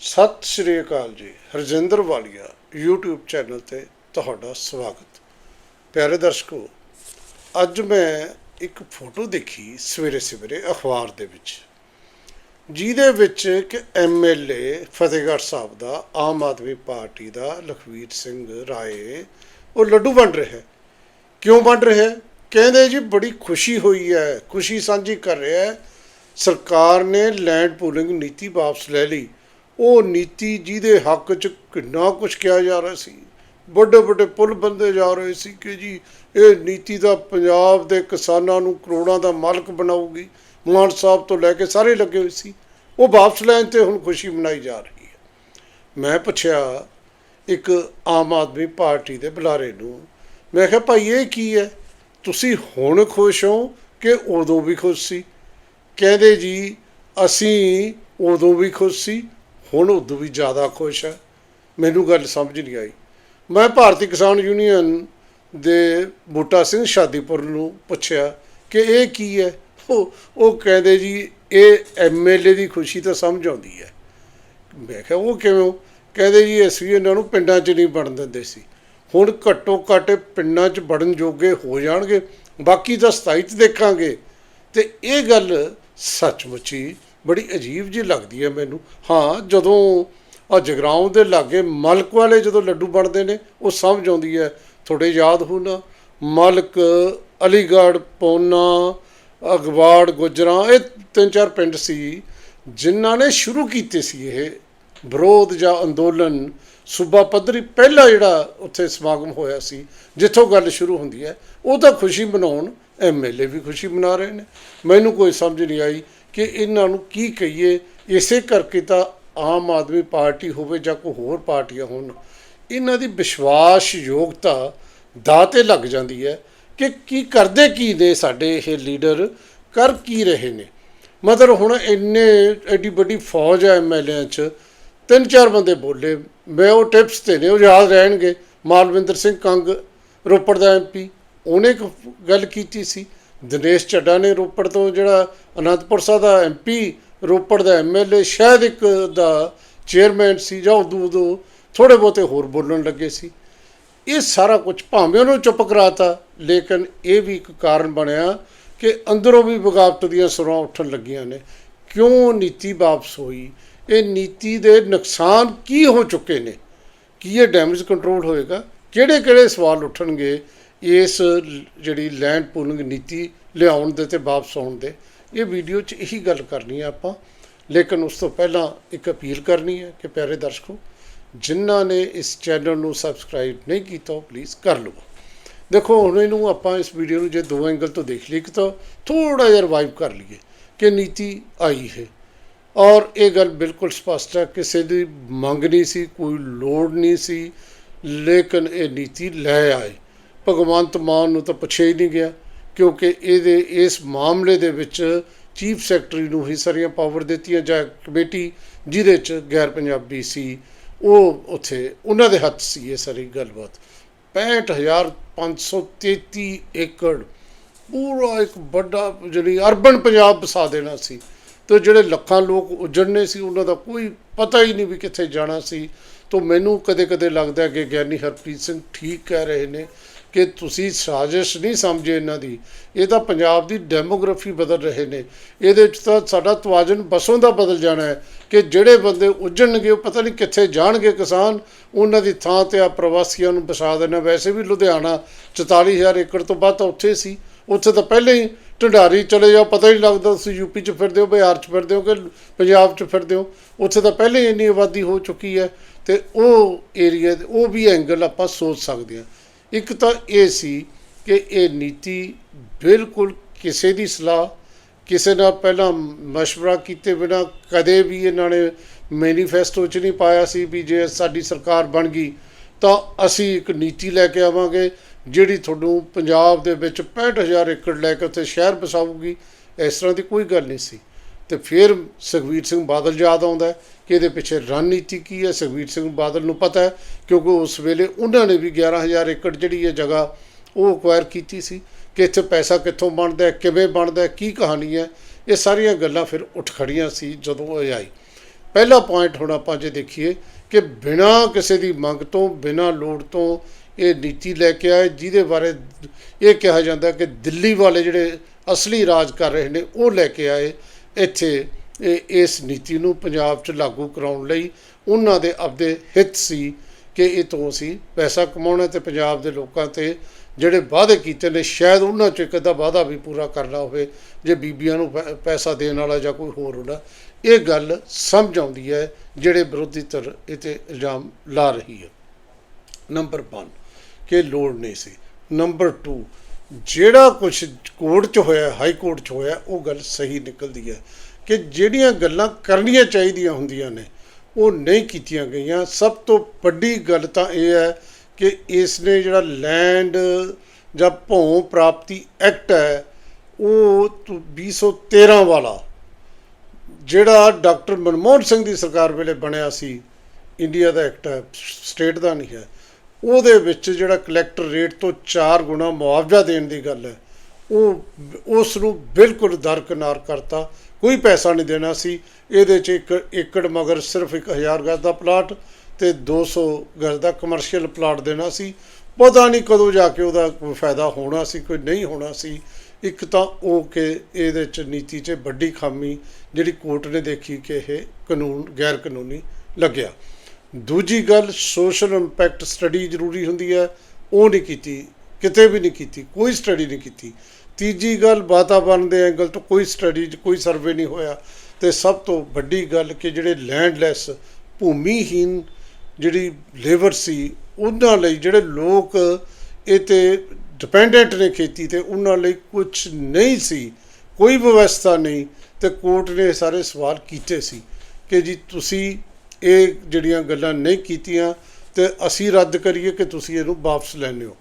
ਸਤਿ ਸ਼੍ਰੀ ਅਕਾਲ ਜੀ, ਹਰਜਿੰਦਰ ਵਾਲੀਆ, YouTube channel ਤੇ ਤੁਹਾਡਾ ਸਵਾਗਤ। ਪਿਆਰੇ ਦਰਸ਼ਕੋ, ਅੱਜ ਮੈਂ ਇੱਕ ਫੋਟੋ ਦੇਖੀ ਸਵੇਰੇ ਸਵੇਰੇ ਅਖਬਾਰ ਦੇ ਵਿੱਚ, ਜਿਹਦੇ ਵਿੱਚ ਇੱਕ ਐਮਐਲਏ ਫਤਿਹਗੜ੍ਹ ਸਾਹਿਬ ਦਾ, ਆਮ ਆਦਮੀ ਪਾਰਟੀ ਦਾ ਲਖਵੀਰ ਸਿੰਘ ਰਾਏ, ਉਹ ਲੱਡੂ ਵੰਡ ਰਿਹਾ ਕਿਉਂ ਵੰਡ ਰਿਹਾ ਕਹਿੰਦੇ ਜੀ, ਬੜੀ ਖੁਸ਼ੀ ਹੋਈ ਹੈ, ਖੁਸ਼ੀ ਸਾਂਝੀ ਕਰ ਰਿਹਾ ਸਰਕਾਰ ਨੇ ਲੈਂਡ ਪੂਲਿੰਗ ਨੀਤੀ ਵਾਪਸ ਲੈ ਲਈ। ਉਹ ਨੀਤੀ ਜਿਹਦੇ ਹੱਕ 'ਚ ਕਿੰਨਾ ਕੁਝ ਕਿਹਾ ਜਾ ਰਿਹਾ ਸੀ। ਵੱਡੇ ਵੱਡੇ ਪੁੱਲ ਬੰਦੇ ਜਾ ਰਹੇ ਸੀ ਕਿ ਜੀ ਇਹ ਨੀਤੀ ਦਾ ਪੰਜਾਬ ਦੇ ਕਿਸਾਨਾਂ ਨੂੰ ਕਰੋੜਾਂ ਦਾ ਮਾਲਕ ਬਣਾਊਗੀ। ਮਾਨ ਸਾਹਿਬ ਤੋਂ ਲੈ ਕੇ ਸਾਰੇ ਲੱਗੇ ਹੋਏ ਸੀ। ਉਹ ਵਾਪਸ ਲੈਣ ਤੇ ਹੁਣ ਖੁਸ਼ੀ ਮਨਾਈ ਜਾ ਰਹੀ ਹੈ। ਮੈਂ ਪੁੱਛਿਆ ਇੱਕ ਆਮ ਆਦਮੀ ਪਾਰਟੀ ਦੇ ਬੁਲਾਰੇ ਨੂੰ, ਮੈਂ ਕਿਹਾ, ਭਾਈ, ਇਹ ਕੀ ਹੈ? ਤੁਸੀਂ ਹੁਣ ਖੁਸ਼ ਹੋ ਕਿ ਉਦੋਂ ਵੀ ਖੁਸ਼ ਸੀ? ਕਹਿੰਦੇ ਜੀ, ਅਸੀਂ ਉਦੋਂ ਵੀ ਖੁਸ਼ ਸੀ ਹੁਣ ਉਦੋਂ ਵੀ ਜ਼ਿਆਦਾ ਖੁਸ਼ ਹੈ। ਮੈਨੂੰ ਗੱਲ ਸਮਝ ਨਹੀਂ ਆਈ। ਮੈਂ ਭਾਰਤੀ ਕਿਸਾਨ ਯੂਨੀਅਨ ਦੇ ਬੂਟਾ ਸਿੰਘ ਸ਼ਾਦੀਪੁਰ ਨੂੰ ਪੁੱਛਿਆ ਕਿ ਇਹ ਕੀ ਹੈ? ਉਹ ਉਹ ਕਹਿੰਦੇ ਜੀ, ਇਹ ਐਮਐਲਏ ਦੀ ਖੁਸ਼ੀ ਤਾਂ ਸਮਝ ਆਉਂਦੀ ਹੈ। ਮੈਂ ਕਿਹਾ, ਉਹ ਕਿਵੇਂ? ਕਹਿੰਦੇ ਜੀ, ਅਸੀਂ ਇਹਨਾਂ ਨੂੰ ਪਿੰਡਾਂ 'ਚ ਨਹੀਂ ਵੜਨ ਦਿੰਦੇ ਸੀ। ਹੁਣ ਘੱਟੋ ਘੱਟ ਪਿੰਡਾਂ 'ਚ ਵੜਨ ਜੋਗੇ ਹੋ ਜਾਣਗੇ। ਬਾਕੀ ਤਾਂ 27 'ਚ ਦੇਖਾਂਗੇ। ਤੇ ਇਹ ਗੱਲ ਸੱਚਮੁੱਚੀ ਬੜੀ ਅਜੀਬ ਜੀ ਲੱਗਦੀ ਹੈ ਮੈਨੂੰ। ਹਾਂ, ਜਦੋਂ ਆ ਜਗਰਾਉਂ ਦੇ ਲਾਗੇ ਮਲਕ ਵਾਲੇ ਜਦੋਂ ਲੱਡੂ ਬਣਦੇ ਨੇ, ਉਹ ਸਮਝ ਆਉਂਦੀ ਹੈ, ਤੁਹਾਡੇ ਯਾਦ ਹੋਣਾ ਮਲਕ, ਅਲੀਗੜ੍ਹ, ਪੌਨਾ, ਅਗਵਾੜ, ਗੁਜਰਾਂ, ਇਹ ਤਿੰਨ ਚਾਰ ਪਿੰਡ ਸੀ ਜਿਨ੍ਹਾਂ ਨੇ ਸ਼ੁਰੂ ਕੀਤੇ ਸੀ ਇਹ ਵਿਰੋਧ ਜਾਂ ਅੰਦੋਲਨ। ਸੂਬਾ ਪੱਧਰੀ ਪਹਿਲਾ ਜਿਹੜਾ ਉੱਥੇ ਸਮਾਗਮ ਹੋਇਆ ਸੀ, ਜਿੱਥੋਂ ਗੱਲ ਸ਼ੁਰੂ ਹੁੰਦੀ ਹੈ, ਉਹ ਤਾਂ ਖੁਸ਼ੀ ਮਨਾਉਣ ਐਮਐਲਏ ਵੀ ਖੁਸ਼ੀ ਮਨਾ ਰਹੇ ਨੇ। ਮੈਨੂੰ ਕੋਈ ਸਮਝ ਨਹੀਂ ਆਈ ਕਿ ਇਹਨਾਂ ਨੂੰ ਕੀ ਕਹੀਏ, ਇਸੇ ਕਰਕੇ ਤਾਂ ਆਮ ਆਦਮੀ ਪਾਰਟੀ ਹੋਵੇ ਜਾਂ ਕੋਈ ਹੋਰ ਪਾਰਟੀਆਂ ਹੋਣ, ਇਹਨਾਂ ਦੀ ਵਿਸ਼ਵਾਸ ਯੋਗਤਾ ਦਾ ਤੇ ਲੱਗ ਜਾਂਦੀ ਹੈ ਕਿ ਕੀ ਕਰਦੇ ਕੀ ਨੇ ਸਾਡੇ ਇਹ ਲੀਡਰ, ਕਰ ਕੀ ਰਹੇ ਨੇ। ਮਤਲਬ ਹੁਣ ਇੰਨੇ, ਐਡੀ ਵੱਡੀ ਫੌਜ ਹੈ ਐਮਐਲਏ ਚ ਤਿੰਨ ਚਾਰ ਬੰਦੇ ਬੋਲੇ, ਮੈਂ ਉਹ ਟਿਪਸ ਤੇ ਨੇ, ਉਹ ਯਾਦ ਰਹਿਣਗੇ। ਮਾਲਵਿੰਦਰ ਸਿੰਘ ਕੰਗ, ਰੋਪੜ ਦਾ ਐਮਪੀ ਉਹਨੇ ਗੱਲ ਕੀਤੀ ਸੀ। ਦਿਨੇਸ਼ ਚੱਡਾ ਨੇ ਰੋਪੜ ਤੋਂ ਜਿਹੜਾ ਅਨੰਦਪੁਰ ਸਾਹਿਬ ਦਾ ਐਮਪੀ ਰੋਪੜ ਦਾ ਐਮਐਲਏ ਸ਼ਾਇਦ ਇੱਕ ਦਾ ਚੇਅਰਮੈਨ ਸੀ ਜਾਂ ਉਦੋਂ ਉਦੋਂ ਥੋੜੇ ਬਹੁਤੇ ਹੋਰ ਬੋਲਣ ਲੱਗੇ ਸੀ। ਇਹ ਸਾਰਾ ਕੁਝ ਭਾਵੇਂ ਉਹਨੂੰ ਚੁੱਪ ਕਰਾਤਾ, ਲੇਕਿਨ ਇਹ ਵੀ ਇੱਕ ਕਾਰਨ ਬਣਿਆ ਕਿ ਅੰਦਰੋਂ ਵੀ ਬਗਾਵਤ ਦੀਆਂ ਸੁਰਾਂ ਉੱਠਣ ਲੱਗੀਆਂ ਨੇ। ਕਿਉਂ ਨੀਤੀ ਵਾਪਸ ਹੋਈ? ਇਹ ਨੀਤੀ ਦੇ ਨੁਕਸਾਨ ਕੀ ਹੋ ਚੁੱਕੇ ਨੇ? ਕੀ ਇਹ ਡੈਮੇਜ ਕੰਟਰੋਲ ਹੋਏਗਾ? ਕਿਹੜੇ ਕਿਹੜੇ ਸਵਾਲ ਉੱਠਣਗੇ? ਇਸ ਜਿਹੜੀ ਲੈਂਡ ਪੂਲਿੰਗ ਨੀਤੀ ਲਿਆਉਣ ਦੇ ਤੇ ਵਾਪਸ ਆਉਣ ਦੇ, ਇਹ ਵੀਡੀਓ 'ਚ ਇਹੀ ਗੱਲ ਕਰਨੀ ਹੈ ਆਪਾਂ। ਲੇਕਿਨ ਉਸ ਤੋਂ ਪਹਿਲਾਂ ਇੱਕ ਅਪੀਲ ਕਰਨੀ ਹੈ ਕਿ ਪਿਆਰੇ ਦਰਸ਼ਕੋ, ਜਿਨ੍ਹਾਂ ਨੇ ਇਸ ਚੈਨਲ ਨੂੰ ਸਬਸਕ੍ਰਾਈਬ ਨਹੀਂ ਕੀਤਾ, ਉਹ ਪਲੀਜ਼ ਕਰ ਲਵੋ। ਦੇਖੋ, ਹੁਣ ਇਹਨੂੰ ਆਪਾਂ ਇਸ ਵੀਡੀਓ ਨੂੰ ਜੇ ਦੋ ਐਂਗਲ ਤੋਂ ਦੇਖ ਲਈਏ, ਇੱਕ ਤਾਂ ਥੋੜਾ ਜਿਹਾ ਰਿਵਾਈਵ ਕਰ ਲਈਏ ਕਿ ਨੀਤੀ ਆਈ ਹੈ। ਔਰ ਇਹ ਗੱਲ ਬਿਲਕੁਲ ਸਪਸ਼ਟ ਹੈ, ਕਿਸੇ ਦੀ ਮੰਗ ਨਹੀਂ ਸੀ, ਕੋਈ ਲੋੜ ਨਹੀਂ ਸੀ, ਲੇਕਿਨ ਇਹ ਨੀਤੀ ਲੈ ਆਏ। ਭਗਵੰਤ ਮਾਨ ਨੂੰ ਤਾਂ ਪੁੱਛਿਆ ਹੀ ਨਹੀਂ ਗਿਆ, ਕਿਉਂਕਿ ਇਹਦੇ, ਇਸ ਮਾਮਲੇ ਦੇ ਵਿੱਚ ਚੀਫ ਸੈਕਟਰੀ ਨੂੰ ਹੀ ਸਾਰੀਆਂ ਪਾਵਰ ਦਿੱਤੀਆਂ ਜਾਂ ਕਮੇਟੀ ਜਿਹਦੇ ਚ ਗੈਰ ਪੰਜਾਬੀ ਸੀ, ਉਹ ਉੱਥੇ, ਉਹਨਾਂ ਦੇ ਹੱਥ ਸੀ ਇਹ ਸਾਰੀ ਗੱਲਬਾਤ। 65533 ਏਕੜ, ਪੂਰਾ ਇੱਕ ਵੱਡਾ ਜਿਹੜੀ ਅਰਬਨ ਪੰਜਾਬ ਵਸਾ ਦੇਣਾ ਸੀ, ਤੇ ਜਿਹੜੇ ਲੱਖਾਂ ਲੋਕ ਉਜੜਨੇ ਸੀ, ਉਹਨਾਂ ਦਾ ਕੋਈ ਪਤਾ ਹੀ ਨਹੀਂ ਵੀ ਕਿੱਥੇ ਜਾਣਾ ਸੀ। ਤੋਂ ਮੈਨੂੰ ਕਦੇ-ਕਦੇ ਲੱਗਦਾ ਕਿ ਗਿਆਨੀ ਹਰਪ੍ਰੀਤ ਸਿੰਘ ਠੀਕ ਕਹਿ ਰਹੇ ਨੇ ਕਿ ਤੁਸੀਂ ਸਾਜ਼ਿਸ਼ ਨਹੀਂ ਸਮਝੇ ਇਹਨਾਂ ਦੀ। ਇਹ ਤਾਂ ਪੰਜਾਬ ਦੀ ਡੈਮੋਗ੍ਰਾਫੀ ਬਦਲ ਰਹੇ ਨੇ। ਇਹਦੇ ਵਿੱਚ ਤਾਂ ਸਾਡਾ ਤਵਾਜ਼ਨ ਬਸੋਂ ਦਾ ਬਦਲ ਜਾਣਾ ਹੈ ਕਿ ਜਿਹੜੇ ਬੰਦੇ ਉੱਜਣਗੇ, ਉਹ ਪਤਾ ਨਹੀਂ ਕਿੱਥੇ ਜਾਣਗੇ ਕਿਸਾਨ, ਉਹਨਾਂ ਦੀ ਥਾਂ ਤੇ ਆ ਪ੍ਰਵਾਸੀਆਂ ਨੂੰ ਵਸਾ ਦੇਣਾ। ਵੈਸੇ ਵੀ ਲੁਧਿਆਣਾ 44000 ਏਕੜ ਤੋਂ ਵੱਧ ਤਾਂ ਉੱਥੇ ਸੀ। ਉੱਥੇ ਤਾਂ ਪਹਿਲਾਂ ਹੀ ਢੰਡਾਰੀ ਚਲੇ ਜਾਓ, ਪਤਾ ਹੀ ਨਹੀਂ ਲੱਗਦਾ ਤੁਸੀਂ ਯੂਪੀ 'ਚ ਫਿਰਦੇ ਹੋ, ਬਿਹਾਰ 'ਚ ਫਿਰਦੇ ਹੋ ਕਿ ਪੰਜਾਬ 'ਚ ਫਿਰਦੇ ਹੋ। ਉੱਥੇ ਤਾਂ ਪਹਿਲਾਂ ਹੀ ਇੰਨੀ ਆਬਾਦੀ ਹੋ ਚੁੱਕੀ ਹੈ ਤੇ ਉਹ ਏਰੀਆ ਉਹ ਵੀ ਐਂਗਲ ਆਪਾਂ ਸੋਚ ਸਕਦੇ ਹਾਂ। ਇੱਕ ਤਾਂ ਇਹ ਸੀ ਕਿ ਇਹ ਨੀਤੀ ਬਿਲਕੁਲ ਕਿਸੇ ਦੀ ਸਲਾਹ ਕਿਸੇ ਨਾਲ ਪਹਿਲਾਂ مشورہ ਕੀਤੇ ਬਿਨਾ ਕਦੇ ਵੀ ਇਹਨਾਂ ਨੇ ਮੈਨੀਫੈਸਟੋ 'ਚ ਨਹੀਂ ਪਾਇਆ ਸੀ ਵੀ ਜੇ ਸਾਡੀ ਸਰਕਾਰ ਬਣ ਗਈ ਤਾਂ ਅਸੀਂ ਇੱਕ ਨੀਤੀ ਲੈ ਕੇ ਆਵਾਂਗੇ ਜਿਹੜੀ ਤੁਹਾਨੂੰ ਪੰਜਾਬ ਦੇ ਵਿੱਚ 65000 ਏਕੜ ਲੈ ਕੇ ਉੱਥੇ ਸ਼ਹਿਰ ਵਸਾਊਗੀ ਇਸ ਤਰ੍ਹਾਂ ਦੀ ਕੋਈ ਗੱਲ ਨਹੀਂ ਸੀ ਤੇ ਫਿਰ ਸੁਖਬੀਰ ਸਿੰਘ ਬਾਦਲ ਯਾਦ ਆਉਂਦਾ ਹੈ ਕਿ ਇਹਦੇ ਪਿੱਛੇ ਰਣਨੀਤੀ ਕੀ ਹੈ? ਸੁਖਬੀਰ ਸਿੰਘ ਬਾਦਲ ਨੂੰ ਪਤਾ ਹੈ, ਕਿਉਂਕਿ ਉਸ ਵੇਲੇ ਉਹਨਾਂ ਨੇ ਵੀ 11000 ਏਕੜ ਜਿਹੜੀ ਹੈ ਜਗ੍ਹਾ ਉਹ ਅਕਵਾਇਰ ਕੀਤੀ ਸੀ। ਕਿ ਇੱਥੇ ਪੈਸਾ ਕਿੱਥੋਂ ਬਣਦਾ ਹੈ, ਕਿਵੇਂ ਬਣਦਾ ਹੈ, ਕੀ ਕਹਾਣੀ ਹੈ, ਇਹ ਸਾਰੀਆਂ ਗੱਲਾਂ ਫਿਰ ਉੱਠ ਖੜੀਆਂ ਸੀ ਜਦੋਂ ਇਹ ਆਈ। ਪਹਿਲਾ ਪੁਆਇੰਟ ਹੁਣ ਆਪਾਂ ਜੇ ਦੇਖੀਏ ਕਿ ਬਿਨਾਂ ਕਿਸੇ ਦੀ ਮੰਗ ਤੋਂ, ਬਿਨਾਂ ਲੋੜ ਤੋਂ ਇਹ ਨੀਤੀ ਲੈ ਕੇ ਆਏ, ਜਿਹਦੇ ਬਾਰੇ ਇਹ ਕਿਹਾ ਜਾਂਦਾ ਕਿ ਦਿੱਲੀ ਵਾਲੇ ਜਿਹੜੇ ਅਸਲੀ ਰਾਜ ਕਰ ਰਹੇ ਨੇ, ਉਹ ਲੈ ਕੇ ਆਏ ਇੱਥੇ ਇਸ ਨੀਤੀ ਨੂੰ ਪੰਜਾਬ 'ਚ ਲਾਗੂ ਕਰਾਉਣ ਲਈ ਉਹਨਾਂ ਦੇ ਆਪਦੇ ਹਿੱਤ ਸੀ ਕਿ ਇਹ ਤੋਂ ਅਸੀਂ ਪੈਸਾ ਕਮਾਉਣਾ ਤੇ ਪੰਜਾਬ ਦੇ ਲੋਕਾਂ ਤੇ ਜਿਹੜੇ ਵਾਅਦੇ ਕੀਤੇ ਨੇ, ਸ਼ਾਇਦ ਉਹਨਾਂ 'ਚ ਇੱਕ ਅੱਧਾ ਵਾਅਦਾ ਵੀ ਪੂਰਾ ਕਰਨਾ ਹੋਵੇ, ਜੇ ਬੀਬੀਆਂ ਨੂੰ ਪੈ- ਪੈਸਾ ਦੇਣ ਵਾਲਾ ਜਾਂ ਕੋਈ ਹੋਰ ਹੁੰਦਾ। ਇਹ ਗੱਲ ਸਮਝ ਆਉਂਦੀ ਹੈ, ਜਿਹੜੇ ਵਿਰੋਧੀ ਧਿਰ ਇਹ 'ਤੇ ਇਲਜ਼ਾਮ ਲਾ ਰਹੀ ਹੈ। ਨੰਬਰ 1 ਕਿ ਲੋੜ ਨਹੀਂ ਸੀ। ਨੰਬਰ 2 ਜਿਹੜਾ ਕੁਝ ਕੋਰਟ 'ਚ ਹੋਇਆ, ਹਾਈ ਕੋਰਟ 'ਚ ਹੋਇਆ, ਉਹ ਗੱਲ ਸਹੀ ਨਿਕਲਦੀ ਹੈ। ਕਿ ਜਿਹੜੀਆਂ ਗੱਲਾਂ ਕਰਨੀਆਂ ਚਾਹੀਦੀਆਂ ਹੁੰਦੀਆਂ ਨੇ, ਉਹ ਨਹੀਂ ਕੀਤੀਆਂ ਗਈਆਂ। ਸਭ ਤੋਂ ਵੱਡੀ ਗੱਲ ਤਾਂ ਇਹ ਹੈ ਕਿ ਇਸ ਨੇ ਜਿਹੜਾ ਲੈਂਡ ਜਾਂ ਭੌਂ ਪ੍ਰਾਪਤੀ ਐਕਟ ਹੈ, ਉਹ ਤੋਂ 2013 ਵਾਲਾ, ਜਿਹੜਾ ਡਾਕਟਰ ਮਨਮੋਹਨ ਸਿੰਘ ਦੀ ਸਰਕਾਰ ਵੇਲੇ ਬਣਿਆ ਸੀ, ਇੰਡੀਆ ਦਾ ਐਕਟ ਹੈ, ਸਟੇਟ ਦਾ ਨਹੀਂ ਹੈ। ਉਹਦੇ ਵਿੱਚ ਜਿਹੜਾ ਕਲੈਕਟਰ ਰੇਟ ਤੋਂ 4 ਗੁਣਾ ਮੁਆਵਜ਼ਾ ਦੇਣ ਦੀ ਗੱਲ ਹੈ, ਉਹ ਉਸ ਨੂੰ ਬਿਲਕੁਲ ਦਰਕਨਾਰ ਕਰਤਾ। ਕੋਈ ਪੈਸਾ ਨਹੀਂ ਦੇਣਾ ਸੀ। ਇਹਦੇ 'ਚ ਇੱਕ ਏਕੜ ਮਗਰ ਸਿਰਫ 1000 ਗਜ਼ ਦਾ ਪਲਾਟ ਤੇ 200 ਗਜ਼ ਦਾ ਕਮਰਸ਼ੀਅਲ ਪਲਾਟ ਦੇਣਾ ਸੀ। ਪਤਾ ਨਹੀਂ ਕਦੋਂ ਜਾ ਕੇ ਉਹਦਾ ਕੋਈ ਫਾਇਦਾ ਹੋਣਾ ਸੀ, ਕੋਈ ਨਹੀਂ ਹੋਣਾ ਸੀ। ਇੱਕ ਤਾਂ ਉਹ ਕਿ ਇਹਦੇ 'ਚ ਨੀਤੀ 'ਚ ਵੱਡੀ ਖਾਮੀ ਜਿਹੜੀ ਕੋਰਟ ਨੇ ਦੇਖੀ ਕਿ ਇਹ ਕਾਨੂੰਨ, ਗੈਰ ਕਾਨੂੰਨੀ ਲੱਗਿਆ। ਦੂਜੀ ਗੱਲ ਸੋਸ਼ਲ ਇੰਪੈਕਟ ਸਟੱਡੀ ਜ਼ਰੂਰੀ ਹੁੰਦੀ ਹੈ। ਉਹ ਨਹੀਂ ਕੀਤੀ, ਕਿਤੇ ਵੀ ਨਹੀਂ ਕੀਤੀ, ਕੋਈ ਸਟੱਡੀ ਨਹੀਂ ਕੀਤੀ। ਤੀਜੀ ਗੱਲ ਵਾਤਾਵਰਣ ਦੇ ਐਂਗਲ ਤੋਂ ਕੋਈ ਸਟੱਡੀ ਕੋਈ ਸਰਵੇ ਨਹੀਂ ਹੋਇਆ। ਤੇ ਸਭ ਤੋਂ ਵੱਡੀ ਗੱਲ ਕਿ ਜਿਹੜੇ ਲੈਂਡਲੈਸ ਭੂਮੀਹੀਨ ਜਿਹੜੀ ਲੇਬਰ ਸੀ, ਉਹਨਾਂ ਲਈ ਜਿਹੜੇ ਲੋਕ ਇਹ ਤੇ ਡਿਪੈਂਡੈਂਟ ਨੇ ਖੇਤੀ ਤੇ, ਉਹਨਾਂ ਲਈ ਕੁਝ ਨਹੀਂ ਸੀ, ਕੋਈ ਵਿਵਸਥਾ ਨਹੀਂ ਤੇ ਕੋਰਟ ਨੇ ਇਹ ਸਾਰੇ ਸਵਾਲ ਕੀਤੇ ਸੀ ਕਿ ਜੀ ਤੁਸੀਂ ਇਹ ਜਿਹੜੀਆਂ ਗੱਲਾਂ ਨਹੀਂ ਕੀਤੀਆਂ ਤੇ ਅਸੀਂ ਰੱਦ ਕਰੀਏ ਕਿ ਤੁਸੀਂ ਇਹਨੂੰ ਵਾਪਸ ਲੈਣੇ ਹੋ।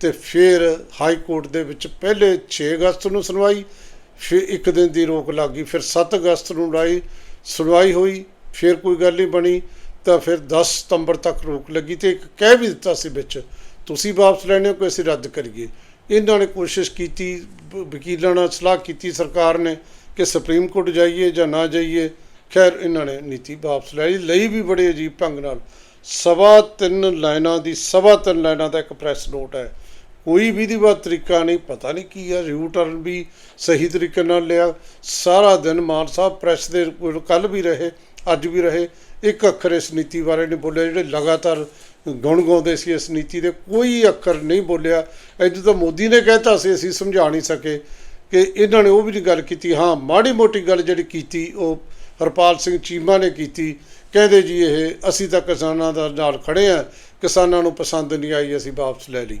ਤੇ ਫਿਰ ਹਾਈ ਕੋਰਟ ਦੇ ਵਿੱਚ ਪਹਿਲੇ 6 ਅਗਸਤ ਨੂੰ ਸੁਣਵਾਈ, ਫਿਰ ਇੱਕ ਦਿਨ ਦੀ ਰੋਕ ਲੱਗ ਗਈ, ਫਿਰ 7 ਅਗਸਤ ਨੂੰ ਲਾਈ ਸੁਣਵਾਈ ਹੋਈ, ਫਿਰ ਕੋਈ ਗੱਲ ਨਹੀਂ ਬਣੀ, ਤਾਂ ਫਿਰ 10 ਸਤੰਬਰ ਤੱਕ ਰੋਕ ਲੱਗੀ ਤੇ ਇੱਕ ਕਹਿ ਵੀ ਦਿੱਤਾ ਸੀ ਵਿੱਚ, ਤੁਸੀਂ ਵਾਪਸ ਲੈਣੇ ਹੋ ਕਿ ਅਸੀਂ ਰੱਦ ਕਰੀਏ? ਇਹਨਾਂ ਨੇ ਕੋਸ਼ਿਸ਼ ਕੀਤੀ ਵਕੀਲਾਂ ਨਾਲ ਸਲਾਹ ਕੀਤੀ ਸਰਕਾਰ ਨੇ ਕਿ ਸੁਪਰੀਮ ਕੋਰਟ ਜਾਈਏ ਜਾਂ ਨਾ ਜਾਈਏ। ਖੈਰ, ਇਹਨਾਂ ਨੇ ਨੀਤੀ ਵਾਪਸ ਲੈ ਲਈ ਲਈ ਵੀ ਬੜੇ ਅਜੀਬ ਢੰਗ ਨਾਲ। ਸਵਾ ਤਿੰਨ ਲਾਈਨਾਂ ਦੀ, ਸਵਾ ਤਿੰਨ ਲਾਈਨਾਂ ਦਾ ਇੱਕ ਪ੍ਰੈਸ ਨੋਟ ਹੈ। ਕੋਈ ਵਿਧੀਵਤ ਤਰੀਕਾ ਨਹੀਂ, ਪਤਾ ਨਹੀਂ ਕੀ ਆ ਰਿਊ ਟਰਨ ਵੀ ਸਹੀ ਤਰੀਕੇ ਨਾਲ ਲਿਆ। ਸਾਰਾ ਦਿਨ ਮਾਨ ਸਾਹਿਬ ਪ੍ਰੈਸ ਦੇ ਕੱਲ ਵੀ ਰਹੇ, ਅੱਜ ਵੀ ਰਹੇ। ਇੱਕ ਅੱਖਰ ਇਸ ਨੀਤੀ ਬਾਰੇ ਨਹੀਂ ਬੋਲਿਆ, ਜਿਹੜੇ ਲਗਾਤਾਰ ਗੁਣ ਗਾਉਂਦੇ ਸੀ ਇਸ ਨੀਤੀ ਦੇ, ਕੋਈ ਅੱਖਰ ਨਹੀਂ ਬੋਲਿਆ। ਐਦੋਂ ਤਾਂ ਮੋਦੀ ਨੇ ਕਹਿਤਾ ਸੀ, ਅਸੀਂ ਸਮਝਾ ਨਹੀਂ ਸਕੇ ਕਿ ਇਹਨਾਂ ਨੇ ਉਹ ਵੀ ਨਹੀਂ ਗੱਲ ਕੀਤੀ। ਹਾਂ, ਮਾੜੀ ਮੋਟੀ ਗੱਲ ਜਿਹੜੀ ਕੀਤੀ, ਉਹ ਹਰਪਾਲ ਸਿੰਘ ਚੀਮਾ ਨੇ ਕੀਤੀ। ਕਹਿੰਦੇ ਜੀ ਇਹ, ਅਸੀਂ ਤਾਂ ਕਿਸਾਨਾਂ ਦਾ ਨਾਲ ਖੜੇ ਆ ਕਿਸਾਨਾਂ ਨੂੰ ਪਸੰਦ ਨਹੀਂ ਆਈ, ਅਸੀਂ ਵਾਪਸ ਲੈ ਲਈ।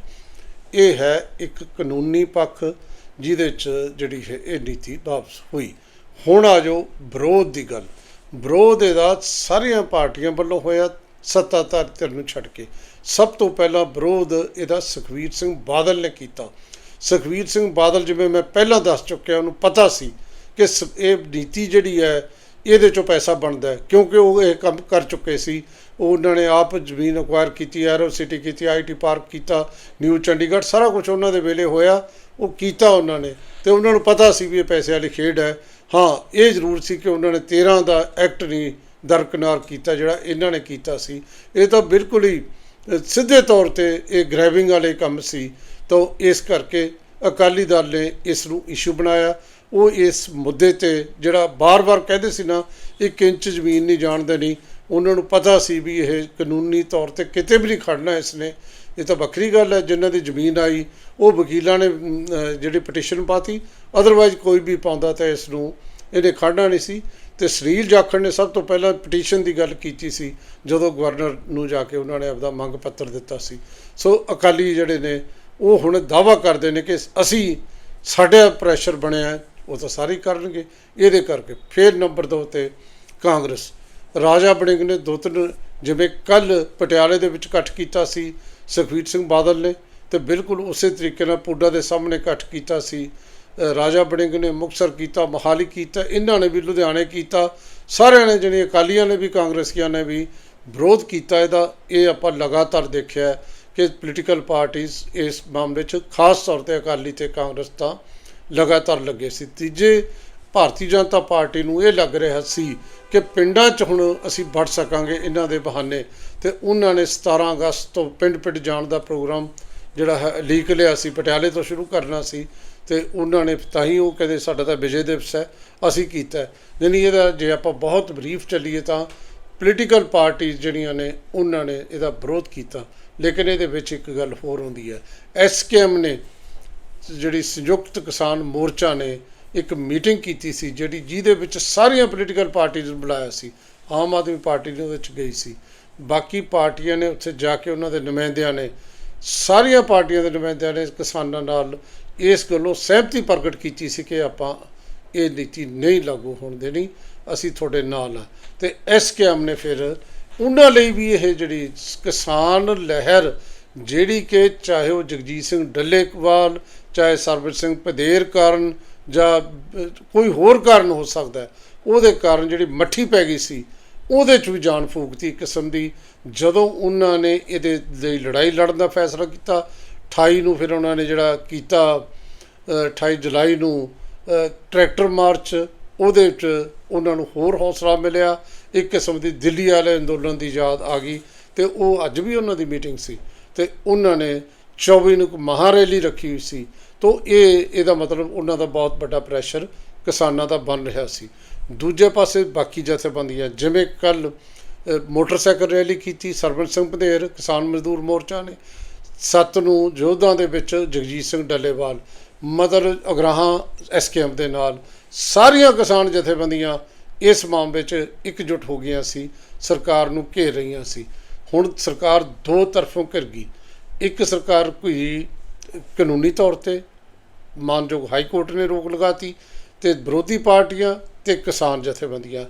ਇਹ ਹੈ ਇੱਕ ਕਾਨੂੰਨੀ ਪੱਖ ਜਿਹਦੇ ਚ ਜਿਹੜੀ ਹੈ ਇਹ ਨੀਤੀ ਵਾਪਸ ਹੋਈ। ਹੁਣ ਆ ਜਾਓ ਵਿਰੋਧ ਦੀ ਗੱਲ। ਵਿਰੋਧ ਇਹਦਾ ਸਾਰੀਆਂ ਪਾਰਟੀਆਂ ਵੱਲੋਂ ਹੋਇਆ, ਸੱਤਾਧਾਰ ਧਿਰ ਨੂੰ ਛੱਡ ਕੇ। ਸਭ ਤੋਂ ਪਹਿਲਾਂ ਵਿਰੋਧ ਇਹਦਾ ਸੁਖਵੀਰ ਸਿੰਘ ਬਾਦਲ ਨੇ ਕੀਤਾ। ਸੁਖਵੀਰ ਸਿੰਘ ਬਾਦਲ ਜਿਵੇਂ ਮੈਂ ਪਹਿਲਾਂ ਦੱਸ ਚੁੱਕਿਆ, ਉਹਨੂੰ ਪਤਾ ਸੀ ਕਿ ਸ- ਇਹ ਨੀਤੀ ਜਿਹੜੀ ਹੈ ਇਹਦੇ ਚੋਂ ਪੈਸਾ ਬਣਦਾ ਕਿਉਂਕਿ ਉਹ ਇਹ ਕੰਮ ਕਰ ਚੁੱਕੇ ਸੀ। ਉਹ ਉਹਨਾਂ ਨੇ ਆਪ ਜ਼ਮੀਨ ਅਕਵਾਇਰ ਕੀਤੀ ਐਰੋ ਸਿਟੀ ਕੀਤੀ ਆਈਟੀ ਪਾਰਕ ਕੀਤਾ ਨਿਊ ਚੰਡੀਗੜ੍ਹ, ਸਾਰਾ ਕੁਝ ਉਹਨਾਂ ਦੇ ਵੇਲੇ ਹੋਇਆ। ਉਹ ਕੀਤਾ ਉਹਨਾਂ ਨੇ। ਤੇ ਉਹਨਾਂ ਨੂੰ ਪਤਾ ਸੀ ਵੀ ਇਹ ਪੈਸੇ ਵਾਲੀ ਖੇਡ ਹੈ। ਹਾਂ, ਇਹ ਜ਼ਰੂਰ ਸੀ ਕਿ ਉਹਨਾਂ ਨੇ 13 ਦਾ ਐਕਟ ਨਹੀਂ ਦਰਕਨਾਰ ਕੀਤਾ, ਜਿਹੜਾ ਇਹਨਾਂ ਨੇ ਕੀਤਾ ਸੀ। ਇਹ ਤਾਂ ਬਿਲਕੁਲ ਹੀ ਸਿੱਧੇ ਤੌਰ ਤੇ ਇਹ ਗ੍ਰੈਬਿੰਗ ਵਾਲੇ ਕੰਮ ਸੀ। ਤਾਂ ਇਸ ਕਰਕੇ ਅਕਾਲੀ ਦਲ ਨੇ ਇਸ ਨੂੰ ਇਸ਼ੂ ਬਣਾਇਆ। ਉਹ ਇਸ ਮੁੱਦੇ ਤੇ ਜਿਹੜਾ ਬਾਰ-ਬਾਰ ਕਹਿੰਦੇ ਸੀ ਨਾ, ਇੱਕ ਇੰਚ ਜ਼ਮੀਨ ਨਹੀਂ ਜਾਣ ਦੇਣੀ ਉਹਨਾਂ ਨੂੰ ਪਤਾ ਸੀ ਵੀ ਇਹ ਕਾਨੂੰਨੀ ਤੌਰ ਤੇ ਕਿਤੇ ਵੀ ਨਹੀਂ ਖੜਨਾ ਇਸ ਨੇ ਇਹ ਤਾਂ ਵੱਖਰੀ ਗੱਲ ਹੈ, ਜਿਨ੍ਹਾਂ ਦੀ ਜ਼ਮੀਨ ਆਈ, ਉਹ ਵਕੀਲਾਂ ਨੇ ਜਿਹੜੀ ਪਟੀਸ਼ਨ ਪਾਤੀ ਅਦਰਵਾਈਜ਼ ਕੋਈ ਵੀ ਪਾਉਂਦਾ ਤਾਂ ਇਸ ਨੂੰ ਇਹਨੇ ਖੜਨਾ ਨਹੀਂ ਸੀ। ਤੇ ਸਰੀਲ ਜਾਖੜ ਨੇ ਸਭ ਤੋਂ ਪਹਿਲਾਂ ਪਟੀਸ਼ਨ ਦੀ ਗੱਲ ਕੀਤੀ ਸੀ, ਜਦੋਂ ਗਵਰਨਰ ਨੂੰ ਜਾ ਕੇ ਉਹਨਾਂ ਨੇ ਆਪਦਾ ਮੰਗ ਪੱਤਰ ਦਿੱਤਾ ਸੀ। ਸੋ ਅਕਾਲੀ ਜਿਹੜੇ ਨੇ, ਉਹ ਹੁਣ ਦਾਵਾ ਕਰਦੇ ਨੇ ਕਿ ਅਸੀਂ ਸਾਡਾ ਪ੍ਰੈਸ਼ਰ ਬਣਿਆ ਉਹ ਤਾਂ ਸਾਰੇ ਹੀ ਕਰਨਗੇ। ਇਹਦੇ ਕਰਕੇ ਫਿਰ ਨੰਬਰ 2 ਤੇ ਕਾਂਗਰਸ। ਰਾਜਾ ਬੜਿੰਗ ਨੇ ਦੋ ਤਿੰਨ ਜਿਵੇਂ ਕੱਲ ਪਟਿਆਲੇ ਦੇ ਵਿੱਚ ਇਕੱਠ ਕੀਤਾ ਸੀ, ਸੁਖਬੀਰ ਸਿੰਘ ਬਾਦਲ ਨੇ ਤੇ ਬਿਲਕੁਲ ਉਸੇ ਤਰੀਕੇ ਨਾਲ ਪੁੱਡਾ ਦੇ ਸਾਹਮਣੇ ਇਕੱਠ ਕੀਤਾ ਸੀ। ਰਾਜਾ ਬੜਿੰਗ ਨੇ ਮੁਕਤਸਰ ਕੀਤਾ, ਮੋਹਾਲੀ ਕੀਤਾ, ਇਹਨਾਂ ਨੇ ਵੀ ਲੁਧਿਆਣੇ ਕੀਤਾ। ਸਾਰਿਆਂ ਨੇ ਜਿਹੜੇ ਅਕਾਲੀਆਂ ਨੇ ਵੀ, ਕਾਂਗਰਸੀਆਂ ਨੇ ਵੀ ਵਿਰੋਧ ਕੀਤਾ ਇਹਦਾ, ਇਹ ਆਪਾਂ ਲਗਾਤਾਰ ਦੇਖਿਆ ਕਿ ਪੋਲੀਟੀਕਲ ਪਾਰਟੀਆਂ ਇਸ ਮਾਮਲੇ 'ਚ ਖਾਸ ਤੌਰ ਤੇ ਅਕਾਲੀ ਤੇ ਕਾਂਗਰਸ ਤਾਂ ਲਗਾਤਾਰ ਲੱਗੇ ਸੀ। ਤੀਜੇ ਭਾਰਤੀ ਜਨਤਾ ਪਾਰਟੀ ਨੂੰ ਇਹ ਲੱਗ ਰਿਹਾ ਸੀ ਕਿ ਪਿੰਡਾਂ 'ਚ ਹੁਣ ਅਸੀਂ ਵੜ ਸਕਾਂਗੇ ਇਹਨਾਂ ਦੇ ਬਹਾਨੇ ਤੇ ਉਹਨਾਂ ਨੇ 17 ਅਗਸਤ ਤੋਂ ਪਿੰਡ-ਪਿੰਡ ਜਾਣ ਦਾ ਪ੍ਰੋਗਰਾਮ ਜਿਹੜਾ ਹੈ, ਲੀਕ ਲਿਆ ਸੀ। ਪਟਿਆਲੇ ਤੋਂ ਸ਼ੁਰੂ ਕਰਨਾ ਸੀ ਤੇ ਉਹਨਾਂ ਨੇ ਤਾਂ ਹੀ ਉਹ ਕਹਿੰਦੇ ਸਾਡਾ ਤਾਂ ਵਿਜੇ ਦਿਵਸ ਹੈ, ਅਸੀਂ ਕੀਤਾ ਹੈ। ਯਾਨੀ ਇਹਦਾ ਜੇ ਆਪਾਂ ਬਹੁਤ ਬਰੀਫ ਚੱਲੀਏ ਤਾਂ ਪੋਲੀਟੀਕਲ ਪਾਰਟੀਆਂ ਜਿਹੜੀਆਂ ਨੇ, ਉਹਨਾਂ ਨੇ ਇਹਦਾ ਵਿਰੋਧ ਕੀਤਾ। ਲੇਕਿਨ ਇਹਦੇ ਵਿੱਚ ਇੱਕ ਗੱਲ ਹੋਰ ਹੁੰਦੀ ਹੈ। ਐਸਕੇਐਮ ਨੇ ਜਿਹੜੀ ਸੰਯੁਕਤ ਕਿਸਾਨ ਮੋਰਚਾ ਨੇ ਇੱਕ ਮੀਟਿੰਗ ਕੀਤੀ ਸੀ, ਜਿਹੜੀ ਜਿਹਦੇ ਵਿੱਚ ਸਾਰੀਆਂ ਪੋਲੀਟੀਕਲ ਪਾਰਟੀਆਂ ਨੂੰ ਬੁਲਾਇਆ ਸੀ। ਆਮ ਆਦਮੀ ਪਾਰਟੀ ਨੇ ਉਹਦੇ ਵਿੱਚ ਗਈ ਸੀ। ਬਾਕੀ ਪਾਰਟੀਆਂ ਨੇ ਉੱਥੇ ਜਾ ਕੇ ਉਹਨਾਂ ਦੇ ਨੁਮਾਇੰਦਿਆਂ ਨੇ, ਸਾਰੀਆਂ ਪਾਰਟੀਆਂ ਦੇ ਨੁਮਾਇੰਦਿਆਂ ਨੇ ਕਿਸਾਨਾਂ ਨਾਲ ਇਸ ਗੱਲੋਂ ਸਹਿਮਤੀ ਪ੍ਰਗਟ ਕੀਤੀ ਸੀ ਕਿ ਆਪਾਂ ਇਹ ਨੀਤੀ ਨਹੀਂ ਲਾਗੂ ਹੋਣ ਦੇਣੀ, ਅਸੀਂ ਤੁਹਾਡੇ ਨਾਲ ਆ ਤੇ ਐਸਕੇਐਮ ਨੇ ਫਿਰ ਉਹਨਾਂ ਲਈ ਵੀ ਇਹ ਜਿਹੜੀ ਕਿਸਾਨ ਲਹਿਰ, ਜਿਹੜੀ ਕਿ ਚਾਹੇ ਉਹ ਜਗਜੀਤ ਸਿੰਘ ਡੱਲੇਕਵਾਲ ਚਾਹੇ ਸਰਬਜੀਤ ਸਿੰਘ ਪਦੇਰ ਕਾਰਨ ਜਾਂ ਕੋਈ ਹੋਰ ਕਾਰਨ ਹੋ ਸਕਦਾ ਉਹਦੇ ਕਾਰਨ ਜਿਹੜੀ ਮੱਠੀ ਪੈ ਗਈ ਸੀ, ਉਹਦੇ 'ਚ ਵੀ ਜਾਨ ਫੂਕਤੀ ਕਿਸਮ ਦੀ। ਜਦੋਂ ਉਹਨਾਂ ਨੇ ਇਹਦੇ ਲਈ ਲੜਾਈ ਲੜਨ ਦਾ ਫੈਸਲਾ ਕੀਤਾ 28 ਨੂੰ ਫਿਰ ਉਹਨਾਂ ਨੇ ਜਿਹੜਾ ਕੀਤਾ, ਅਹ 28 ਜੁਲਾਈ ਨੂੰ ਟਰੈਕਟਰ ਮਾਰਚ, ਉਹਦੇ ਵਿੱਚ ਉਹਨਾਂ ਨੂੰ ਹੋਰ ਹੌਸਲਾ ਮਿਲਿਆ। ਇੱਕ ਕਿਸਮ ਦੀ ਦਿੱਲੀ ਵਾਲੇ ਅੰਦੋਲਨ ਦੀ ਯਾਦ ਆ ਗਈ ਤੇ ਉਹ ਅੱਜ ਵੀ ਉਹਨਾਂ ਦੀ ਮੀਟਿੰਗ ਸੀ। ਤੇ ਉਹਨਾਂ ਨੇ 24 ਨੂੰ ਇੱਕ ਮਹਾਰੈਲੀ ਰੱਖੀ ਹੋਈ ਸੀ। ਤੋਂ ਇਹ, ਇਹਦਾ ਮਤਲਬ ਉਹਨਾਂ ਦਾ ਬਹੁਤ ਵੱਡਾ ਪ੍ਰੈਸ਼ਰ ਕਿਸਾਨਾਂ ਦਾ ਬਣ ਰਿਹਾ ਸੀ। ਦੂਜੇ ਪਾਸੇ ਬਾਕੀ ਜਥੇਬੰਦੀਆਂ, ਜਿਵੇਂ ਕੱਲ ਮੋਟਰਸਾਈਕਲ ਰੈਲੀ ਕੀਤੀ ਸਰਬਜੀਤ ਸਿੰਘ ਪੰਧੇਰ ਕਿਸਾਨ ਮਜ਼ਦੂਰ ਮੋਰਚਾ ਨੇ, ਸੱਤ ਨੂੰ ਯੋਧਾਂ ਦੇ ਵਿੱਚ ਜਗਜੀਤ ਸਿੰਘ ਡੱਲੇਵਾਲ, ਮਦਰ ਅਗਰਾਹਾਂ ਐਸਕੇਐਮ ਦੇ ਨਾਲ, ਸਾਰੀਆਂ ਕਿਸਾਨ ਜਥੇਬੰਦੀਆਂ ਇਸ ਮਾਮਲੇ 'ਚ ਇਕਜੁੱਟ ਹੋ ਗਈਆਂ ਸੀ, ਸਰਕਾਰ ਨੂੰ ਘੇਰ ਰਹੀਆਂ ਸੀ। ਹੁਣ ਸਰਕਾਰ ਦੋ ਤਰਫੋਂ ਘਿਰ ਗਈ। ਇੱਕ ਸਰਕਾਰ ਕੋਈ ਕਾਨੂੰਨੀ ਤੌਰ ਤੇ ਮਾਨਯੋਗ ਹਾਈ ਕੋਰਟ ਨੇ ਰੋਕ ਲਗਾਤੀ ਤੇ ਵਿਰੋਧੀ ਪਾਰਟੀਆਂ ਤੇ ਕਿਸਾਨ ਜਥੇਬੰਦੀਆਂ,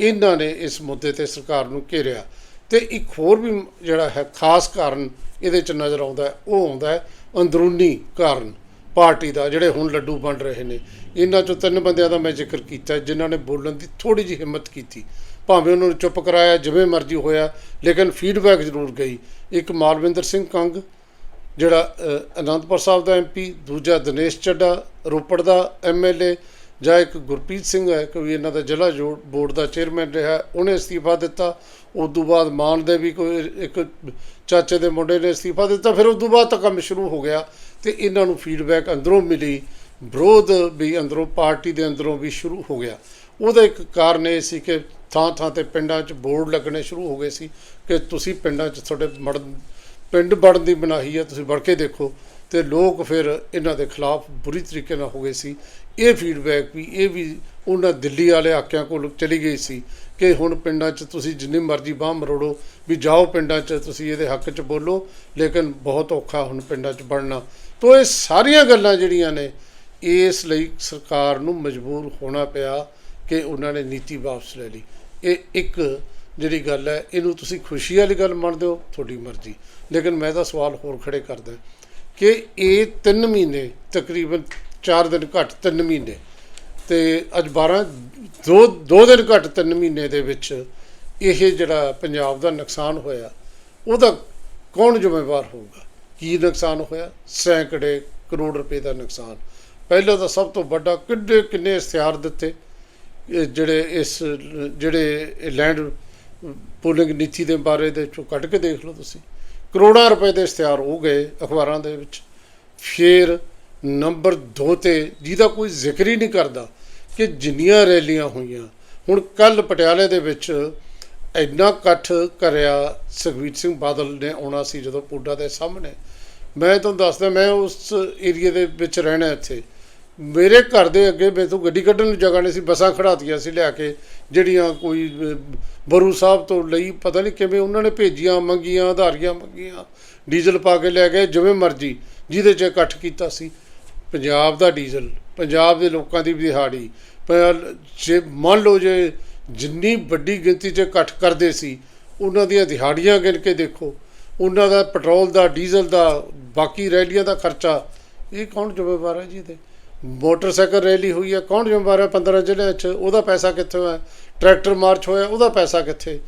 ਇਹਨਾਂ ਨੇ ਇਸ ਮੁੱਦੇ ਤੇ ਸਰਕਾਰ ਨੂੰ ਘੇਰਿਆ। ਤੇ ਇੱਕ ਹੋਰ ਵੀ ਜਿਹੜਾ ਹੈ ਖਾਸ ਕਾਰਨ ਇਹਦੇ ਚ ਨਜ਼ਰ ਆਉਂਦਾ ਉਹ ਆਉਂਦਾ ਅੰਦਰੂਨੀ ਕਾਰਨ, ਪਾਰਟੀ ਦਾ, ਜਿਹੜੇ ਹੁਣ ਲੱਡੂ ਬਣ ਰਹੇ ਨੇ। ਇਹਨਾਂ ਚੋਂ ਤਿੰਨ ਬੰਦਿਆਂ ਦਾ ਮੈਂ ਜ਼ਿਕਰ ਕੀਤਾ ਜਿਨ੍ਹਾਂ ਨੇ ਬੋਲਣ ਦੀ ਥੋੜੀ ਜਿਹੀ ਹਿੰਮਤ ਕੀਤੀ। ਭਾਵੇਂ ਉਹਨਾਂ ਨੂੰ ਚੁੱਪ ਕਰਾਇਆ, ਜਿਵੇਂ ਮਰਜ਼ੀ ਹੋਇਆ, ਲੇਕਿਨ ਫੀਡਬੈਕ ਜ਼ਰੂਰ ਗਈ। ਇੱਕ ਮਾਲਵਿੰਦਰ ਸਿੰਘ ਕੰਗ ਜਿਹੜਾ ਅਨੰਦਪੁਰ ਸਾਹਿਬ ਦਾ ਐਮਪੀ ਦੂਜਾ ਦਿਨੇਸ਼ ਚੱਡਾ, ਰੋਪੜ ਦਾ ਐਮਐਲਏ ਜਾਂ ਇੱਕ ਗੁਰਪ੍ਰੀਤ ਸਿੰਘ ਹੈ ਕੋਈ ਇਹਨਾਂ ਦਾ ਜ਼ਿਲ੍ਹਾ ਜੋ- ਬੋਰਡ ਦਾ ਚੇਅਰਮੈਨ ਰਿਹਾ, ਉਹਨੇ ਅਸਤੀਫਾ ਦਿੱਤਾ। ਉਸ ਤੋਂ ਬਾਅਦ ਮਾਨ ਦੇ ਵੀ ਕੋਈ ਇੱਕ ਚਾਚੇ ਦੇ ਮੁੰਡੇ ਨੇ ਅਸਤੀਫਾ ਦਿੱਤਾ। ਫਿਰ ਉਸ ਤੋਂ ਬਾਅਦ ਤਾਂ ਕੰਮ ਸ਼ੁਰੂ ਹੋ ਗਿਆ ਤੇ ਇਹਨਾਂ ਨੂੰ ਫੀਡਬੈਕ ਅੰਦਰੋਂ ਮਿਲੀ। ਵਿਰੋਧ ਵੀ ਅੰਦਰੋਂ, ਪਾਰਟੀ ਦੇ ਅੰਦਰੋਂ ਵੀ ਸ਼ੁਰੂ ਹੋ ਗਿਆ। ਉਹਦਾ ਇੱਕ ਕਾਰਨ ਇਹ ਸੀ ਕਿ ਥਾਂ ਥਾਂ ਤੇ ਪਿੰਡਾਂ 'ਚ ਬੋਰਡ ਲੱਗਣੇ ਸ਼ੁਰੂ ਹੋ ਗਏ ਸੀ ਕਿ ਤੁਸੀਂ ਪਿੰਡਾਂ 'ਚ ਤੁਹਾਡੇ ਮੜ ਪਿੰਡ ਵੜਨ ਦੀ ਬਨਾਹੀ ਹੈ ਤੁਸੀਂ ਵੜ ਕੇ ਦੇਖੋ। ਤੇ ਲੋਕ ਫਿਰ ਇਹਨਾਂ ਦੇ ਖਿਲਾਫ ਬੁਰੀ ਤਰੀਕੇ ਨਾਲ ਹੋ ਗਏ ਸੀ। ਇਹ ਫੀਡਬੈਕ ਵੀ, ਇਹ ਵੀ ਉਹਨਾਂ ਦਿੱਲੀ ਵਾਲੇ ਆਕਿਆਂ ਕੋਲ ਚਲੀ ਗਈ ਸੀ ਕਿ ਹੁਣ ਪਿੰਡਾਂ 'ਚ ਤੁਸੀਂ ਜਿੰਨੀ ਮਰਜ਼ੀ ਬਾਹ ਮਰੋੜੋ ਵੀ ਜਾਓ ਪਿੰਡਾਂ 'ਚ, ਤੁਸੀਂ ਇਹਦੇ ਹੱਕ 'ਚ ਬੋਲੋ, ਲੇਕਿਨ ਬਹੁਤ ਔਖਾ ਹੁਣ ਪਿੰਡਾਂ 'ਚ ਬਣਨਾ। ਤੋਂ ਇਹ ਸਾਰੀਆਂ ਗੱਲਾਂ ਜਿਹੜੀਆਂ ਨੇ, ਇਸ ਲਈ ਸਰਕਾਰ ਨੂੰ ਮਜਬੂਰ ਹੋਣਾ ਪਿਆ ਕਿ ਉਹਨਾਂ ਨੇ ਨੀਤੀ ਵਾਪਸ ਲੈ ਲਈ। ਇਹ ਇੱਕ ਜਿਹੜੀ ਗੱਲ ਹੈ, ਇਹਨੂੰ ਤੁਸੀਂ ਖੁਸ਼ੀ ਵਾਲੀ ਗੱਲ ਮੰਨਦੇ ਹੋ, ਤੁਹਾਡੀ ਮਰਜ਼ੀ। ਲੇਕਿਨ ਮੈਂ ਤਾਂ ਸਵਾਲ ਹੋਰ ਖੜੇ ਕਰਦਾ ਕਿ ਇਹ 3 ਮਹੀਨੇ, ਤਕਰੀਬਨ 4 ਦਿਨ ਘੱਟ 3 ਮਹੀਨੇ, ਤੇ ਅੱਜ 12 ਦੋ ਦੋ ਦਿਨ ਘੱਟ 3 ਮਹੀਨੇ ਦੇ ਵਿੱਚ ਇਹ ਜਿਹੜਾ ਪੰਜਾਬ ਦਾ ਨੁਕਸਾਨ ਹੋਇਆ, ਉਹਦਾ ਕੌਣ ਜ਼ਿੰਮੇਵਾਰ ਹੋਊਗਾ? ਕੀ ਨੁਕਸਾਨ ਹੋਇਆ? ਸੈਂਕੜੇ ਕਰੋੜ ਰੁਪਏ ਦਾ ਨੁਕਸਾਨ। ਪਹਿਲਾਂ ਤਾਂ ਸਭ ਤੋਂ ਵੱਡਾ ਕਿੰਨੇ ਕਿੰਨੇ ਇਸ਼ਤਿਹਾਰ ਦਿੱਤੇ ਜਿਹੜੇ ਇਸ, ਜਿਹੜੇ ਲੈਂਡ ਪੋਲਿੰਗ ਨੀਤੀ ਦੇ ਬਾਰੇ ਦੇ ਚੋਂ ਕੱਢ ਕੇ ਦੇਖ ਲਓ ਤੁਸੀਂ। ਕਰੋੜਾਂ ਰੁਪਏ ਦੇ ਇਸ਼ਤਿਹਾਰ ਹੋ ਗਏ ਅਖਬਾਰਾਂ ਦੇ ਵਿੱਚ। ਫਿਰ ਨੰਬਰ 2 ਤੇ ਜਿਹਦਾ ਕੋਈ ਜ਼ਿਕਰ ਹੀ ਨਹੀਂ ਕਰਦਾ ਕਿ ਜਿੰਨੀਆਂ ਰੈਲੀਆਂ ਹੋਈਆਂ, ਹੁਣ ਕੱਲ ਪਟਿਆਲੇ ਦੇ ਵਿੱਚ ਇੰਨਾ ਇਕੱਠ ਕਰਿਆ ਸੁਖਬੀਰ ਸਿੰਘ ਬਾਦਲ ਨੇ ਆਉਣਾ ਸੀ ਜਦੋਂ ਪੁੱਡਾ ਦੇ ਸਾਹਮਣੇ। ਮੈਂ ਤੁਹਾਨੂੰ ਦੱਸਦਾ, ਮੈਂ ਉਸ ਏਰੀਆ ਦੇ ਵਿੱਚ ਰਹਿਣਾ ਇੱਥੇ। ਮੇਰੇ ਘਰ ਦੇ ਅੱਗੇ ਮੇਰੇ ਤੋਂ ਗੱਡੀ ਕੱਢਣ ਨੂੰ ਜਗ੍ਹਾ ਨਹੀਂ ਸੀ, ਬੱਸਾਂ ਖੜਾਤੀਆਂ ਸੀ ਲਿਆ ਕੇ, ਜਿਹੜੀਆਂ ਕੋਈ ਬਰੂ ਸਾਹਿਬ ਤੋਂ ਲਈ ਪਤਾ ਨਹੀਂ ਕਿਵੇਂ ਉਹਨਾਂ ਨੇ ਭੇਜੀਆਂ, ਮੰਗੀਆਂ ਆਧਾਰੀਆਂ ਮੰਗੀਆਂ, ਡੀਜ਼ਲ ਪਾ ਕੇ ਲੈ ਗਏ, ਜਿਵੇਂ ਮਰਜ਼ੀ, ਜਿਹਦੇ 'ਚ ਇਕੱਠ ਕੀਤਾ ਸੀ। ਪੰਜਾਬ ਦਾ ਡੀਜ਼ਲ, ਪੰਜਾਬ ਦੇ ਲੋਕਾਂ ਦੀ ਦਿਹਾੜੀ ਜੇ ਮੰਨ ਲਓ ਜੇ ਜਿੰਨੀ ਵੱਡੀ ਗਿਣਤੀ 'ਚ ਇਕੱਠ ਕਰਦੇ ਸੀ, ਉਹਨਾਂ ਦੀਆਂ ਦਿਹਾੜੀਆਂ ਗਿਣ ਕੇ ਦੇਖੋ, ਉਹਨਾਂ ਦਾ ਪੈਟਰੋਲ ਦਾ, ਡੀਜ਼ਲ ਦਾ, ਬਾਕੀ ਰੈਲੀਆਂ ਦਾ ਖਰਚਾ, ਇਹ ਕੌਣ ਜ਼ਿੰਮੇਵਾਰ ਹੈ ਜੀ ਇਹਦੇ? ਮੋਟਰਸਾਈਕਲ ਰੈਲੀ ਹੋਈ ਹੈ ਕੌਣ ਜ਼ਿੰਮੇਵਾਰ ਹੈ 15 ਜ਼ਿਲ੍ਹਿਆਂ 'ਚ, ਉਹਦਾ ਪੈਸਾ ਕਿੱਥੇ ਹੈ ਟਰੈਕਟਰ ਮਾਰਚ ਹੋਇਆ, ਉਹਦਾ ਪੈਸਾ ਕਿੱਥੇ?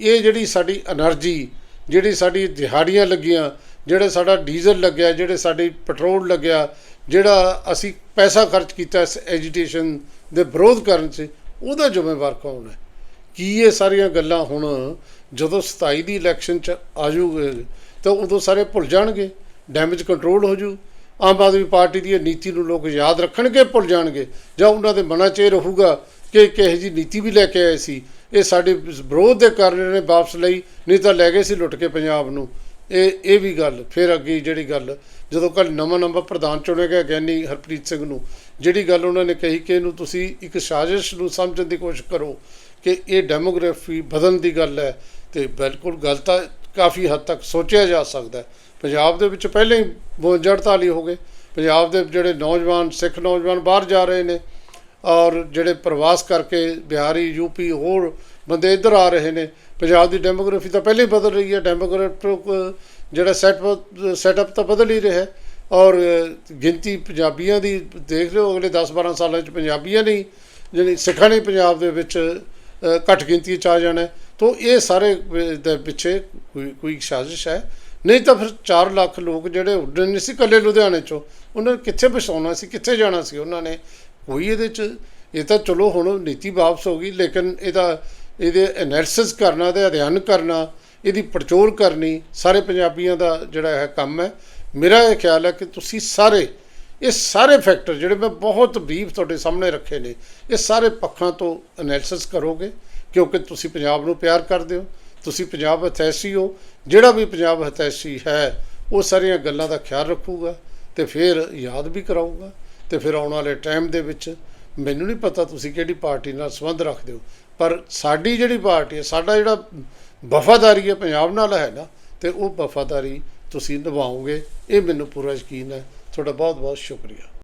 ਇਹ ਜਿਹੜੀ ਸਾਡੀ એનર્ਜੀ, ਜਿਹੜੀ ਸਾਡੀ ਦਿਹਾੜੀਆਂ ਲੱਗੀਆਂ, ਜਿਹੜਾ ਸਾਡਾ ਡੀਜ਼ਲ ਲੱਗਿਆ, ਜਿਹੜੇ ਸਾਡੀ ਪੈਟਰੋਲ ਲੱਗਿਆ, ਜਿਹੜਾ ਅਸੀਂ ਪੈਸਾ ਖਰਚ ਕੀਤਾ ਇਸ ਐਜੀਟੇਸ਼ਨ ਦੇ ਵਿਰੋਧ ਕਰਨ 'ਚ, ਉਹਦਾ ਜ਼ਿੰਮੇਵਾਰ ਕੌਣ ਹੈ? ਕੀ ਇਹ ਸਾਰੀਆਂ ਗੱਲਾਂ ਹੁਣ ਜਦੋਂ 27 ਦੀ ਇਲੈਕਸ਼ਨ 'ਚ ਆਜੂਗੇ, ਤਾਂ ਉਦੋਂ ਸਾਰੇ ਭੁੱਲ ਜਾਣਗੇ ਡੈਮੇਜ ਕੰਟਰੋਲ ਹੋ ਜੂ ਆਮ ਆਦਮੀ ਪਾਰਟੀ ਦੀ ਇਹ ਨੀਤੀ ਨੂੰ ਲੋਕ ਯਾਦ ਰੱਖਣਗੇ, ਭੁੱਲ ਜਾਣਗੇ, ਜਾਂ ਉਹਨਾਂ ਦੇ ਮਨਾਂ 'ਚ ਇਹ ਰਹੂਗਾ ਕਿ ਕਿਹੋ ਜੀ ਨੀਤੀ ਵੀ ਲੈ ਕੇ ਆਏ ਸੀ। ਇਹ ਸਾਡੇ ਵਿਰੋਧ ਦੇ ਕਾਰਨ ਨੇ ਵਾਪਸ ਲਈ, ਨਹੀਂ ਤਾਂ ਲੈ ਗਏ ਸੀ ਲੁੱਟ ਕੇ ਪੰਜਾਬ ਨੂੰ। ਇਹ ਇਹ ਵੀ ਗੱਲ। ਫਿਰ ਅੱਗੇ ਜਿਹੜੀ ਗੱਲ, ਜਦੋਂ ਕੱਲ ਨਵਾਂ ਨੰਬਰ ਪ੍ਰਧਾਨ ਚੁਣਿਆ ਗਿਆ ਗਿਆਨੀ ਹਰਪ੍ਰੀਤ ਸਿੰਘ ਨੂੰ, ਜਿਹੜੀ ਗੱਲ ਉਹਨਾਂ ਨੇ ਕਹੀ ਕਿ ਇਹਨੂੰ ਤੁਸੀਂ ਇੱਕ ਸਾਜ਼ਿਸ਼ ਨੂੰ ਸਮਝਣ ਦੀ ਕੋਸ਼ਿਸ਼ ਕਰੋ ਕਿ ਇਹ ਡੈਮੋਗ੍ਰਾਫੀ ਬਦਲਣ ਦੀ ਗੱਲ ਹੈ, ਤੇ ਬਿਲਕੁਲ ਗੱਲ ਤਾਂ ਕਾਫੀ ਹੱਦ ਤੱਕ ਸੋਚਿਆ ਜਾ ਸਕਦਾ ਹੈ। ਪੰਜਾਬ ਦੇ ਵਿੱਚ ਪਹਿਲਾਂ ਹੀ 52 48 ਹੋ ਗਏ। ਪੰਜਾਬ ਦੇ ਜਿਹੜੇ ਨੌਜਵਾਨ, ਸਿੱਖ ਨੌਜਵਾਨ ਬਾਹਰ ਜਾ ਰਹੇ ਨੇ ਔਰ ਜਿਹੜੇ ਪ੍ਰਵਾਸ ਕਰਕੇ ਬਿਹਾਰੀ ਯੂਪੀ ਹੋਰ ਬੰਦੇ ਇੱਧਰ ਆ ਰਹੇ ਨੇ। ਪੰਜਾਬ ਦੀ ਡੈਮੋਗ੍ਰਾਫੀ ਤਾਂ ਪਹਿਲਾਂ ਹੀ ਬਦਲ ਰਹੀ ਹੈ। ਡੈਮੋਗ੍ਰਾਫਿਕ ਜਿਹੜਾ ਸੈਟ ਸੈਟਅਪ ਤਾਂ ਬਦਲ ਹੀ ਰਿਹਾ ਔਰ ਗਿਣਤੀ ਪੰਜਾਬੀਆਂ ਦੀ ਦੇਖ ਲਿਓ ਅਗਲੇ 10 12 ਸਾਲਾਂ 'ਚ ਪੰਜਾਬੀਆਂ ਨਹੀਂ ਜਿਹੜੀ ਸਿੱਖਾਂ ਨੇ ਪੰਜਾਬ ਦੇ ਵਿੱਚ ਘੱਟ ਗਿਣਤੀ 'ਚ ਆ ਜਾਣਾ ਹੈ। ਇਹ ਸਾਰੇ ਦੇ ਪਿੱਛੇ ਕੋਈ ਕੋਈ ਸਾਜ਼ਿਸ਼ ਹੈ। ਨਹੀਂ ਤਾਂ ਫਿਰ 4 ਲੱਖ ਲੋਕ ਜਿਹੜੇ ਉੱਡਣ ਨਹੀਂ ਸੀ ਇਕੱਲੇ ਲੁਧਿਆਣੇ 'ਚੋਂ। ਉਹਨਾਂ ਨੂੰ ਕਿੱਥੇ ਪਛਾਉਣਾ ਸੀ, ਕਿੱਥੇ ਜਾਣਾ ਸੀ ਉਹਨਾਂ ਨੇ? ਕੋਈ ਇਹਦੇ 'ਚ, ਇਹ ਤਾਂ ਚਲੋ ਹੁਣ ਨੀਤੀ ਵਾਪਸ ਹੋ ਗਈ, ਲੇਕਿਨ ਇਹਦਾ, ਇਹਦੇ ਐਨਾਲਿਸਿਸ ਕਰਨਾ ਤੇ ਅਧਿਐਨ ਕਰਨਾ, ਇਹਦੀ ਪੜਚੋਲ ਕਰਨੀ, ਸਾਰੇ ਪੰਜਾਬੀਆਂ ਦਾ ਜਿਹੜਾ ਹੈ ਕੰਮ ਹੈ। ਮੇਰਾ ਇਹ ਖਿਆਲ ਹੈ ਕਿ ਤੁਸੀਂ ਸਾਰੇ, ਇਹ ਸਾਰੇ ਫੈਕਟਰ ਜਿਹੜੇ ਮੈਂ ਬਹੁਤ ਬਰੀਫ ਤੁਹਾਡੇ ਸਾਹਮਣੇ ਰੱਖੇ ਨੇ, ਇਹ ਸਾਰੇ ਪੱਖਾਂ ਤੋਂ ਐਨਾਲਿਸਿਸ ਕਰੋਗੇ, ਕਿਉਂਕਿ ਤੁਸੀਂ ਪੰਜਾਬ ਨੂੰ ਪਿਆਰ ਕਰਦੇ ਹੋ। ਤੁਸੀਂ ਪੰਜਾਬ ਹਤੈਸ਼ੀ ਹੋ, ਜਿਹੜਾ ਵੀ ਪੰਜਾਬ ਹਤੈਸ਼ੀ ਹੈ, ਉਹ ਸਾਰੀਆਂ ਗੱਲਾਂ ਦਾ ਖਿਆਲ ਰੱਖੂਗਾ ਤੇ ਫਿਰ ਯਾਦ ਵੀ ਕਰਾਊਗਾ ਤੇ ਫਿਰ ਆਉਣ ਵਾਲੇ ਟਾਈਮ ਦੇ ਵਿੱਚ ਮੈਨੂੰ ਨਹੀਂ ਪਤਾ ਤੁਸੀਂ ਕਿਹੜੀ ਪਾਰਟੀ ਨਾਲ ਸੰਬੰਧ ਰੱਖਦੇ ਹੋ, ਪਰ ਸਾਡੀ ਜਿਹੜੀ ਪਾਰਟੀ ਹੈ, ਸਾਡਾ ਜਿਹੜਾ ਵਫਾਦਾਰੀ ਹੈ ਪੰਜਾਬ ਨਾਲ ਹੈ ਨਾ, ਤੇ ਉਹ ਵਫਾਦਾਰੀ ਤੁਸੀਂ ਨਿਭਾਓਗੇ, ਇਹ ਮੈਨੂੰ ਪੂਰਾ ਯਕੀਨ ਹੈ। ਤੁਹਾਡਾ ਬਹੁਤ ਬਹੁਤ ਸ਼ੁਕਰੀਆ।